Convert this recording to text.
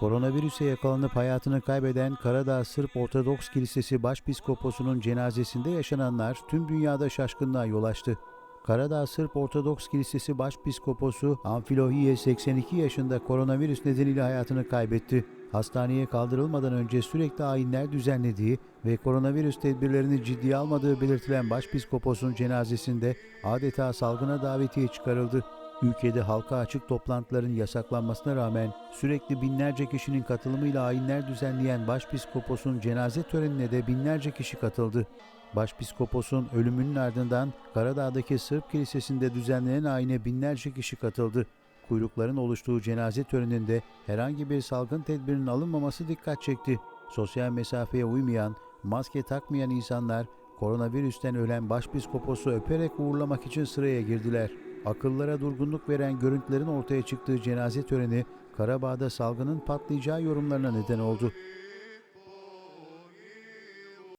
Koronavirüse yakalanıp hayatını kaybeden Karadağ Sırp Ortodoks Kilisesi Başpiskoposu'nun cenazesinde yaşananlar tüm dünyada şaşkınlığa yol açtı. Karadağ Sırp Ortodoks Kilisesi Başpiskoposu Amfilohiye 82 yaşında koronavirüs nedeniyle hayatını kaybetti. Hastaneye kaldırılmadan önce sürekli ayinler düzenlediği ve koronavirüs tedbirlerini ciddiye almadığı belirtilen Başpiskoposun cenazesinde adeta salgına davetiye çıkarıldı. Ülkede halka açık toplantıların yasaklanmasına rağmen sürekli binlerce kişinin katılımıyla ayinler düzenleyen Başpiskoposun cenaze törenine de binlerce kişi katıldı. Başpiskoposun ölümünün ardından Karadağ'daki Sırp Kilisesi'nde düzenlenen ayine binlerce kişi katıldı. Kuyrukların oluştuğu cenaze töreninde herhangi bir salgın tedbirinin alınmaması dikkat çekti. Sosyal mesafeye uymayan, maske takmayan insanlar koronavirüsten ölen başpiskoposu öperek uğurlamak için sıraya girdiler. Akıllara durgunluk veren görüntülerin ortaya çıktığı cenaze töreni Karabağ'da salgının patlayacağı yorumlarına neden oldu.